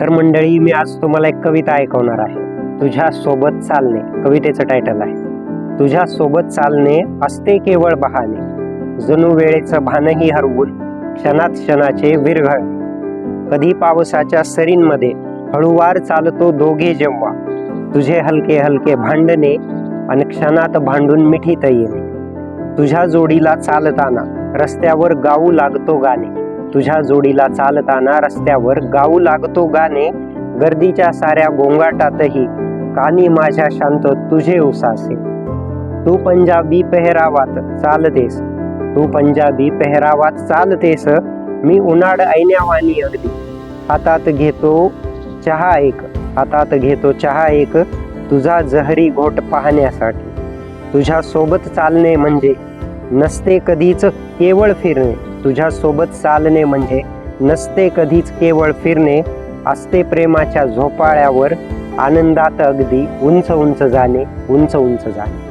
तर मंडळी मी आज तुम्हाला एक कविता ऐकवणार आहे. तुझ्या सोबत चालणे कवितेचं टायटल आहे. तुझ्या सोबत चालणे असते केवळ बहाणे. जणू वेळेचं भानही हरवून क्षणात क्षणाचे विरघळ. कधी पावसाच्या सरींमध्ये हळूवार चालतो दोघे जेव्हा. तुझे हलके हलके भांडणे आणि क्षणात भांडून मिठीत येणे. तुझ्या जोडीला चालताना रस्त्यावर गाऊ लागतो गाणे. तुझ्या जोडीला चालताना रस्त्यावर गाऊ लागतो गाणे गर्दीच्या साऱ्या गोंगाटातही. कानी माझ्या शांत तुझे उसासे. तू पंजाबी पेहरावात चालतेस. तू पंजाबी पेहरावात चालतेस. मी उन्हाळ ऐन्यावानी अगदी. हातात घेतो चहा एक हातात घेतो चहा एक. तुझा जहरी घोट पाहण्यासाठी. तुझ्या सोबत चालणे म्हणजे नसते कधीच केवळ फिरणे. तुझ्यासोबत चालणे म्हणजे नसते कधीच केवळ फिरणे असते प्रेमाच्या झोपाळ्यावर आनंदात अगदी उंच उंच जाणे उंच उंच जाणे.